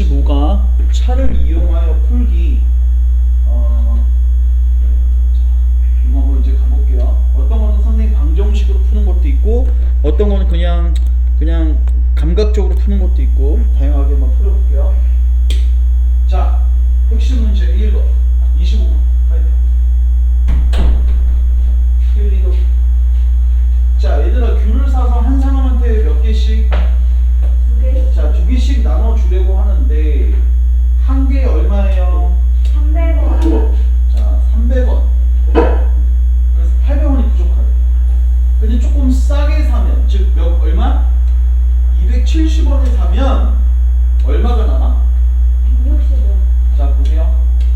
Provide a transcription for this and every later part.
25가 차를 이용하여 풀기 어, 자, 이거 한번 이제 가볼게요. 어떤 거는 선생님 방정식으로 푸는 것도 있고 어떤 거는 그냥 그냥 감각적으로 푸는 것도 있고 다양하게 한번 풀어볼게요. 자, 핵심 문제 1번 25 파이팅. 힐리도 자, 얘들아 귤을 사서 한 사람한테 몇 개씩 나눠 주려고 하는데 한개 얼마예요? 300원. 자, 300원. 그래서 800원이 부족하대. 근데 조금 싸게 사면 즉 몇 얼마? 270원에 사면 얼마가 남아? 160원. 자, 보세요.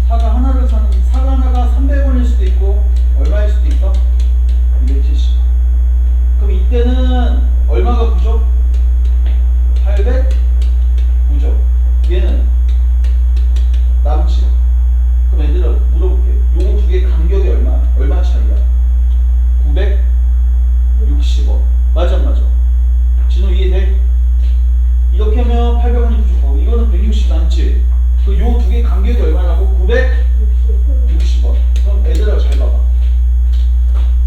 사과 하나를 사는 사과 하나가 300원일 수도 있고 얼마일 수도 있어? 270원. 그럼 이때는 얼마가 부족? 800 부족. 얘는 남지. 그럼 얘들아 물어볼게. 요거 두 개 간격이 얼마? 얼마 차이야? 960원. 맞아 맞아. 진호 이해돼? 이렇게 하면 800원이 부족하고 이거는 160 남지. 그 요 두 개 간격이 얼마라고? 60. 960원. 그럼 애들아 잘 봐봐.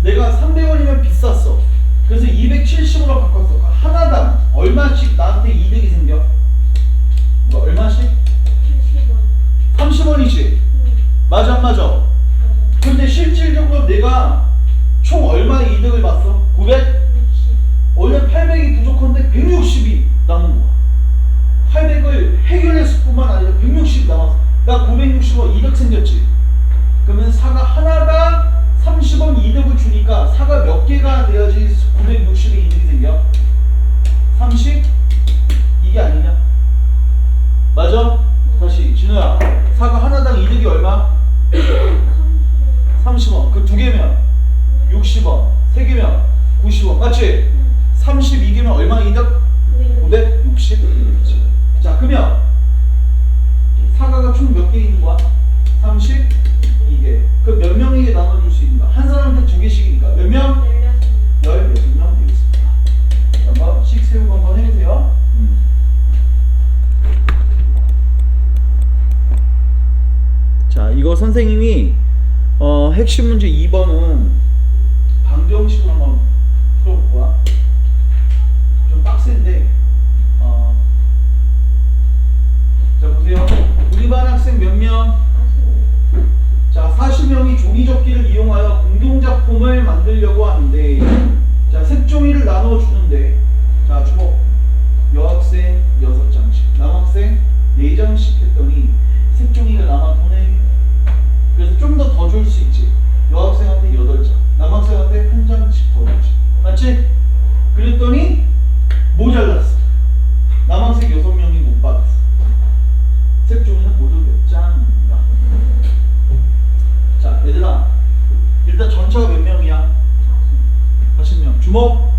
내가 300원이면 비쌌어. 그래서 270으로 바꿨어. 그 하나당 얼마씩 나한테 이득이 생겨? 뭐 얼마씩? 70원. 30원이지. 응. 맞아 안 맞아? 맞아. 근데 실질적으로 내가 총 얼마 이득을 봤어? 900? 60. 원래 800이 부족한데 160이 남은 거야. 800을 해결했을 뿐만 아니라 160이 남았어. 나 960원 이득 생겼지. 그러면 사과 하나가 30원 이득을 주니까 사과 몇 개가 돼야지 960의 이득이 생겨? 30? 이게 아니냐? 맞아? 다시 진우야 사과 하나당 이득이 얼마? 30원 그 두 개면 60원 세 개면 90원 맞지? 32개면 얼마 이득? 560? 자 그러면 사과가 총 몇 개 있는 거야? 32개 그몇 명에게 나눠줄 수 있는가? 한 사람한테 두 개씩이니까 몇 명? 16명 이거 선생님이 어, 핵심 문제 2번은 방정식으로 한번 풀어볼 거야 좀 빡센데 어, 자 보세요. 우리 반 학생 몇 명? 자 40명이 종이접기를 이용하여 공동작품을 만들려고 하는데 자 색종이를 나눠 주는데 자 주목. 여학생 6장씩 남학생 4장씩 했더니 색종이가 남았더네 그래서 좀 더 더 줄 수 있지 여학생한테 8장 남학생한테 한 장씩 더 주지 맞지? 그랬더니 모자랐어 남학생 6명이 못 받았어 색종이는 모두 몇 장입니다 자 얘들아 일단 전체가 몇 명이야? 40명 주목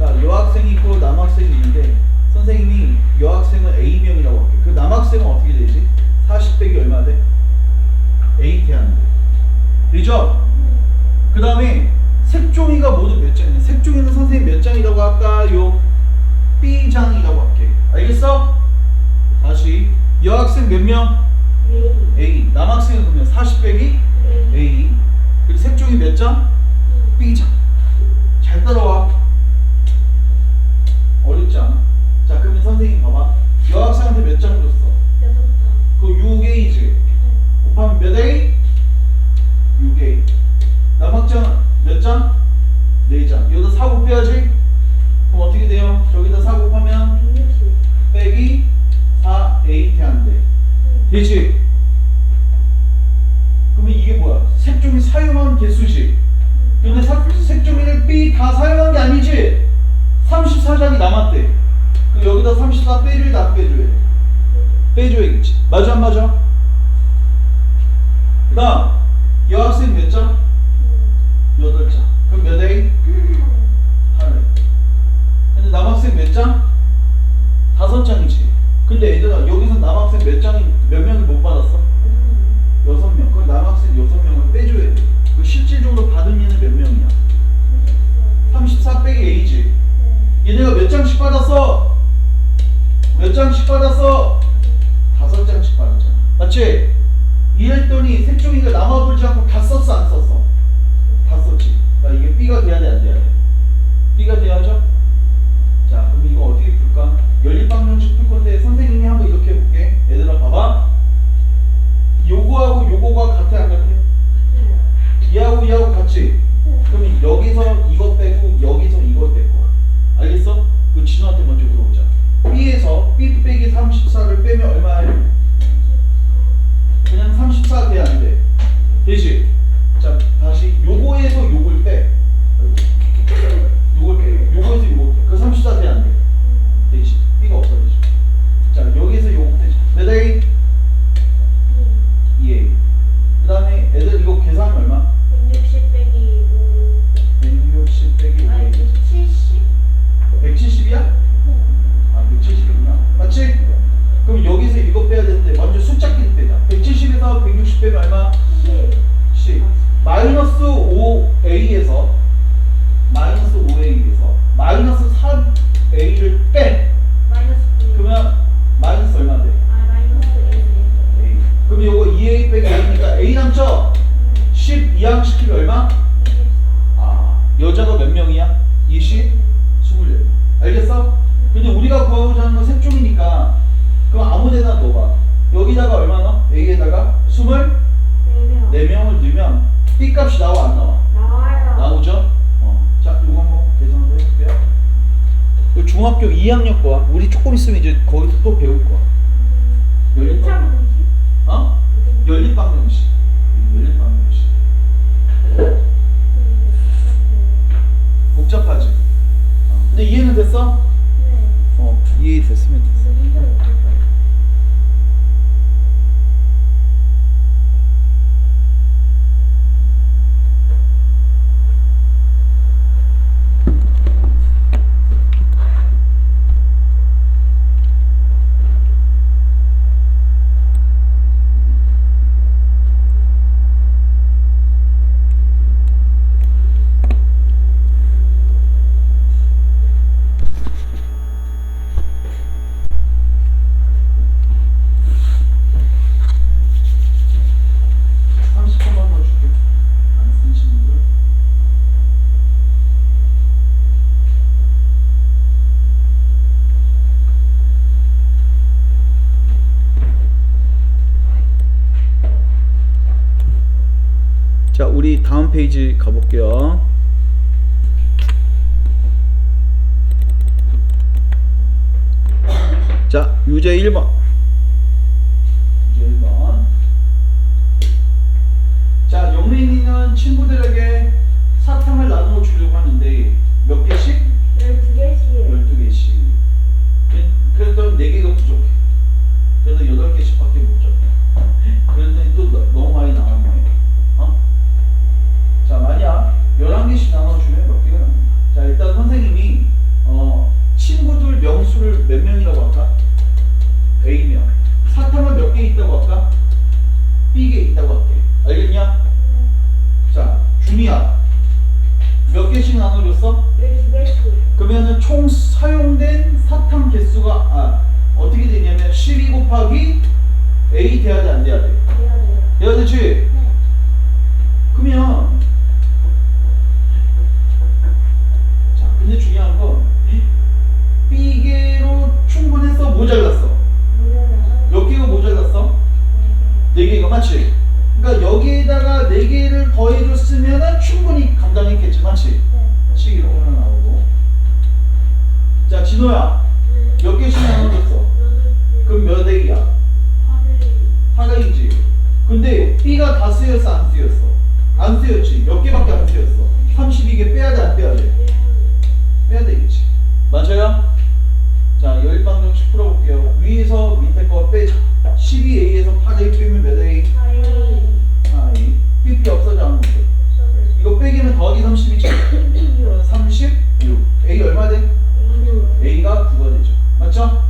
자 여학생이 있고 남학생이 있는데 선생님이 여학생은 A명이라고 할게 그 남학생은 어떻게 되지? 40 빼기 얼마 돼? A 태하는데 되죠? 그 다음에 색종이가 모두 몇 장이냐 색종이는 선생님 몇 장이라고 할까 요? B장이라고 할게 알겠어? 다시. 여학생 몇 명? A. 남학생은 그러면 40 빼기? A. 그리고 색종이 몇 장? B장. 잘 따라와. 어렵지 않아 자 그러면 선생님 봐봐. 여학생한테 몇 장 줬어? 그 6A지? 곱하면 몇 A? 6A 남학장 몇 장? 4장 여기다 4 곱해야지 그럼 어떻게 돼요? 저기다 4 곱하면 빼기 4A 태한대 되지? 그러면 이게 뭐야? 색종이 사용한 개수지 근데 사, 색종이를 B 다 사용한 게 아니지? 34장이 남았대 그럼 여기다 34 빼줘야 돼, 안 빼줘야 돼? 빼줘야겠지 맞아 안 맞아? 그 다음 여학생 몇 장? 8장 그럼 몇 A? 하나 근데 남학생 몇 장? 다섯 장이지 근데 얘들아 여기서 남학생 몇 장이 몇 명이 못 받았어? 그럼 남학생 여섯 명을 빼줘야 돼 그 실질적으로 받은 얘는 몇 명이야? 34 빼기 A지 얘네가 몇 장씩 받았어? 몇 장씩 받았어? 38이잖아. 맞지? 이랬더니 색종이가 남아돌지 않고 다 썼어 안 썼어? 다 썼지. 그러니까 이게 B가 돼야 돼 안 돼야 돼? B가 돼야죠? 자 그럼 이거 어떻게 풀까? 연립방정식 풀 건데 선생님이 한번 이렇게 해볼게. 얘들아 봐봐. 요거하고 요거가 같아 안 같아? 얘하고 얘하고 같지? 그러면 여기서 이거 빼고 여기서 이거 뺄 거야. 알겠어? 그 진호한테 먼저 물어보자. B에서 B 빼기 34를 빼면 얼마예요? 그냥 34 돼, 안 돼? 되지? 자, 다시 요거에서 요걸 빼. 아이고. 요걸 빼. 요거에서 요걸 빼. 그 34 돼, 안 돼? 되지? B가 없어지죠. 자, 여기서 요거 빼자. 몇 A? 2A. 그 다음에 애들 이거 계산하면 얼마? 160 빼기 160 빼기 5 아니 5A. 170 170이야? 아, 170이구나. 맞지? 그럼 여기서 이거 빼야 되는데 먼저 숫자끼리 빼자. 170에서 160 빼면 얼마? 10 10. 마이너스 5a에서 마이너스 5a에서 마이너스 3a를 빼. 마이너스 9 그러면 마이너스 얼마 돼? 아 마이너스 1 a. 그럼 요거 2a 빼기 a니까 a 남죠? 10 이항 시키면 얼마? 24 아, 여자가 몇 명이야? 20? 24. 알겠어? 근데 우리가 구하고자 하는 건 색종이니까 그럼 아무 데나 넣어봐. 여기다가 얼마 넣어? A에다가 24명을 4명 넣으면 B 값이 나와 안 나와? 나와요 나오죠? 어. 자, 요거 한번 계산을 해볼게요. 이거 중학교 2학년 거야. 우리 조금 있으면 이제 거기서 또 배울 거야. 일차 분식 어? 연립방정식. 연립방정식. 복잡하지? 어. 근데 이해는 됐어? 네 어, 이해 됐으면 됐어. 무슨 힘들어 삼십 초만 더 줄게. 안 쓴 친구들. 자, 우리 다음 페이지 가볼게요. 자, 유제 1번. 유제 1번. 자, 영민이는 친구들에게 사탕을 나누어 주려고 하는데 몇 개씩? 12개씩 12개씩. 그래도 4개가 부족해. 그래서 8개씩밖에 못 줘. 그랬더니 또 너- 너무 많이 나왔네. 어? 자, 만약 11개씩 나눠주면 몇 개가 남는다. 자, 일단 선생님이 어, 친구들 명수를 몇 명이라고 할까? A명. 사탕은 몇 개 있다고 할까? B개 있다고 할게. 알겠냐? 자, 준이야. 몇 개씩 나눠줬어? 12개씩 그러면은 총 사용된 사탕 개수가 아 어떻게 되냐면 12 곱하기 A 돼야 돼 안 돼야 돼? 돼야 돼요 돼야 되지? 네 그러면 자 근데 중요한 건 B개로 충분해서 모자랐어 무료라서 몇 개가 모자랐어? 네 개가 맞지? 그러니까 여기에다가 네 개를 더해줬으면은 충분히 감당했겠지 맞지? 네 식 이렇게 하나 나오고 자 진호야 몇 개씩 나눠줬어? 그럼 몇 A야? 8A지 근데 B가 다 쓰였어 안 쓰였어? 안 쓰였지 몇 개밖에 안 쓰였어 32개 빼야 돼 안 빼야 돼? 빼야 되겠지 맞아요? 자 열방정식 풀어볼게요 위에서 밑에 거 빼자 12A에서 8A 빼면 몇 A? 4A PP 없어져 안 없어? 이거 빼기면 더하기 30이지 그러면 36 A 얼마 돼? A가 9가 되죠. 맞죠?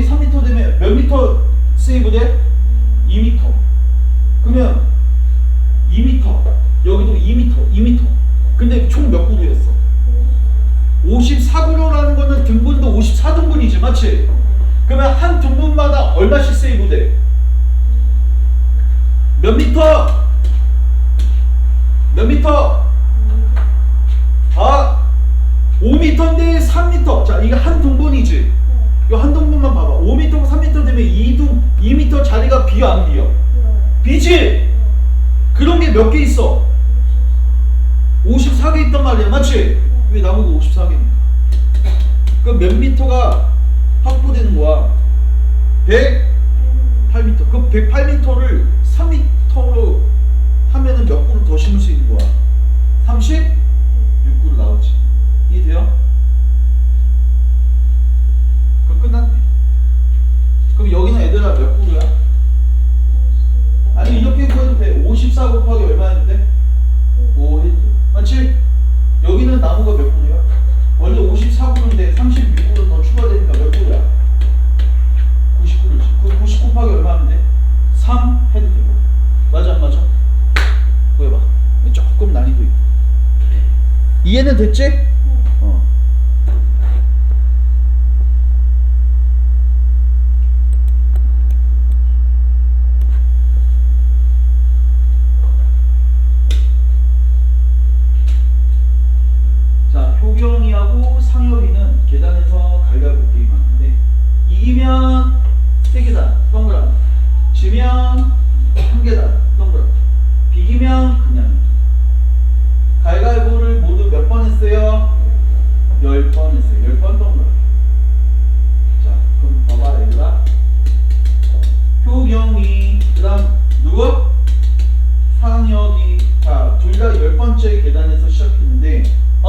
홈런이 3m 되면 몇 미터 세이브 돼? 2m. 그러면 2m. 여기도 2m, 2m. 근데 총 몇 구루였어? 54구루라는 거는 등분도 54등분이지, 맞지? 그러면 한 등분마다 얼마씩 세이브 돼? 몇 미터? 몇 미터? 아, 5미터인데 3미터. 자, 이게 한 등분이지. 이 한동분만 봐봐. 5m, 3m 되면 2동, 2m 자리가 비어 안 비어? 비지. 그런 게 몇 개 있어? 54개 있단 말이야, 맞지? 왜 나무가 54개입니까? 그 몇 미터가 확보되는 거야? 108 미터. 그108 미터를 3 미터로 하면은 몇 분을 더 심을 수 있는 거야? 30? 그럼 여기는 애들아 몇 부류야? 아니 이렇게 구해도 돼. 54 곱하기 얼마였는데? 5 했죠. 맞지? 여기는 나무가 몇 부류야? 원래 54부인데 36부로 더 추가되니까 몇 부류야? 99부지. 그럼 99 곱하기 얼마면 돼? 3 해도 되고. 맞아 안 맞아? 구해봐. 조금 난이도 있고. 이해는 됐지?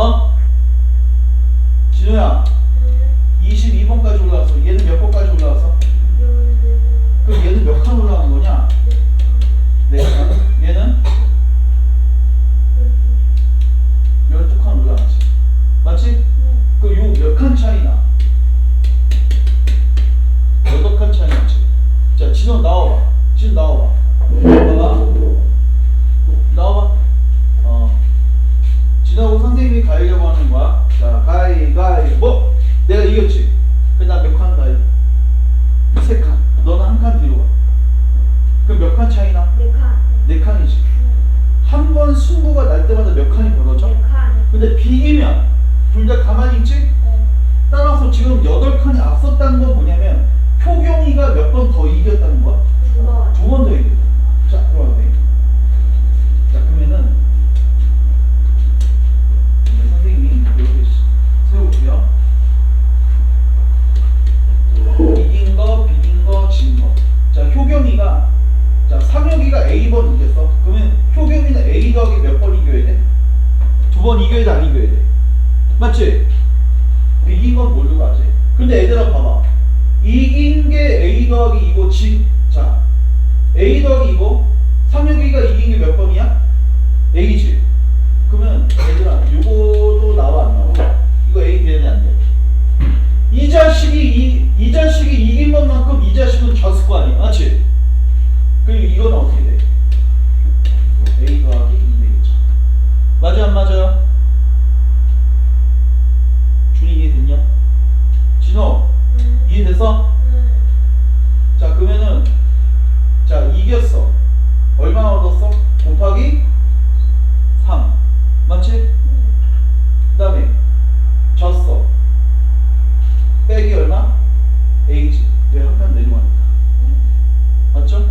어? 진호야 22번까지 올라왔어 얘는 몇 번까지 올라왔어? 그럼 얘는 몇 칸 올라간 거냐? 네 칸. 얘는 12칸 올라갔지 맞지? 그럼 요몇 칸 차이나? 8칸 차이 나지 자 진호 나와봐 진호 나와봐 봐봐 나와봐 어 진호하고 선생님이 가위려고 하는 거야 자 가위 가위 뭐 내가 이겼지 그나 몇 칸 가위 세칸 너는 한 칸 뒤로 가 그럼 몇 칸 차이나? 네 칸이지 한 번 승부가 날 때마다 몇 칸이 벌어져? 근데 비기면 둘 다 가만히 있지? 따라서 지금 여덟 칸이 앞섰다는 건 뭐냐면 효경이가 몇 번 더 이겼다는 거야? 두번더 이겼다. 자, 들어가도 돼. 자, 그러면은 우리 선생님이 이렇게 세워볼게요. 이긴 거, 비긴 거, 진 거. 자, 효경이가 자, 상혁이가 A번 이겼어. 그러면 효경이는 A 더하기 몇 번 이겨야 돼? 두 번 이겨야 돼, 안 이겨야 돼? 맞지? 이긴 건 모르고 가지. 근데 얘들아 봐봐. 이긴 게 A 더하기 2고 진. 자, A 더하기 2고 상혁이가 이긴 게 몇 번이야? A지. 그러면 얘들아 요거도 나와 안 나와? 이거 A 되네 안 돼? 이 자식이 이, 이 자식이 이긴 것만큼 이 자식은 졌을 거 아니야, 맞지? 안 맞아요? 준이 이해됐냐? 진호 이해됐어? 자 그러면은 자 이겼어 얼마 얻었어? 곱하기 3 맞지? 그 다음에 졌어 빼기 얼마? A지 왜 한 칸 내려가니까 맞죠?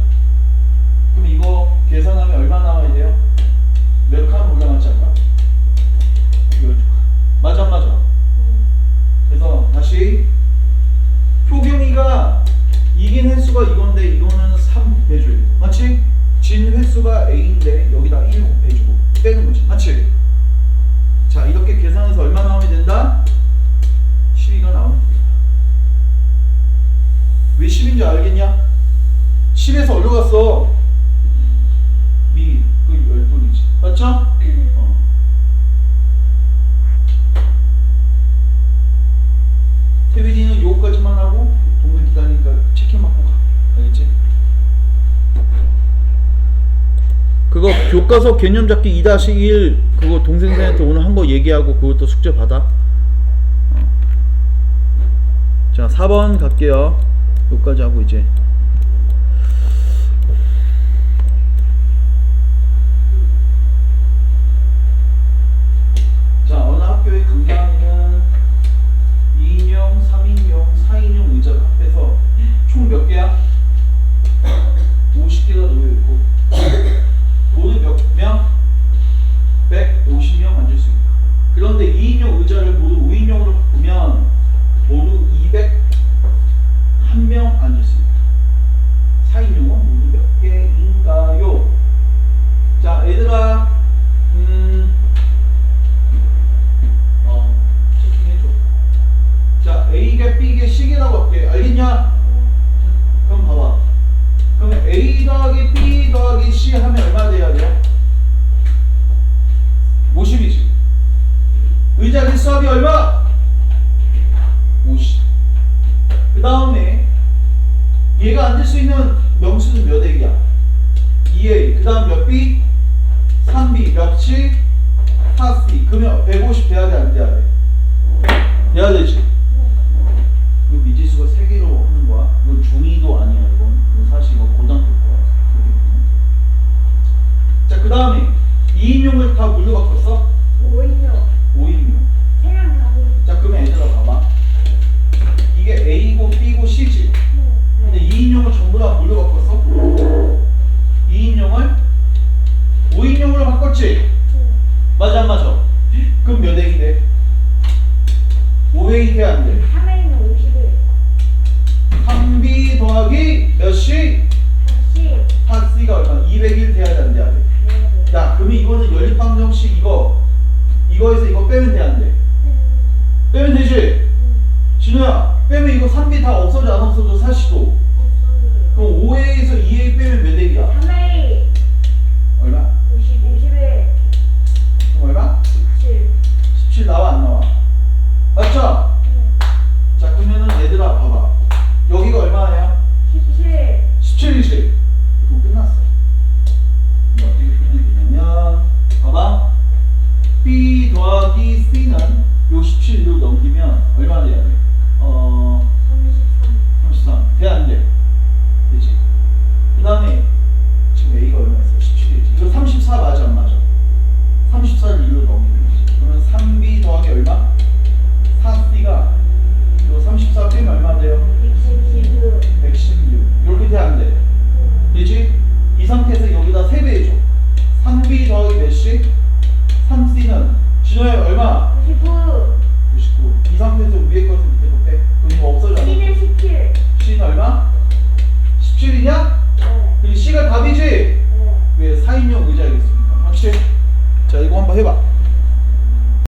그럼 이거 계산하면 얼마 나와야 돼요? 몇 칸 올라갔지 아까? 12칸 맞아 안 맞아? 그래서 다시 효경이가 이긴 횟수가 이건데 이거는 3 곱해줘야 돼 맞지? 진 횟수가 A인데 여기다 1 곱해주고 빼는 거지 맞지? 자 이렇게 계산해서 얼마 나오면 된다? 12가 나오면 된다 왜 10인지 알겠냐? 10에서 어디로 갔어? 미, 그 열둘이지 맞죠? 어. 태빈이는 요거까지만 하고 동생 기다리니까 치킨 먹고 가 알겠지? 그거 교과서 개념 잡기 2-1 그거 동생들한테 오늘 한 거 얘기하고 그것도 숙제 받아 어. 자 4번 갈게요 요까지 하고 이제 자 어느 학교의 강당에는 2인용, 3인용, 4인용 의자가 합해서 총 몇 개야? 그 다음 몇 B? 3B 몇 C? 4C 그러면 150 돼야 돼 안 돼야 돼? 돼야 되지. 이 미지수가 3개로 없는 거야. 이건 중2도 아니야 이건. 이건 사실 이건 고등학교 거야. 자그 다음에 2인용을 다 뭘로 바꿨어? 5인용. 5인용. 자 그러면 얘들아 봐봐. 이게 A고 B고 C지? 네. 근데 2인용을 전부 다 뭘로 바꿨어? 그렇지? 맞아 안 맞아? 그럼 몇 액이 돼? 5액이 돼안 돼? 3A는 50일. 3B 더하기 몇 시? 10. 한 C가 얼마? 201 돼야 돼, 안 돼? 안 돼? 네. 야, 그러면 이거는 연립방정식 이거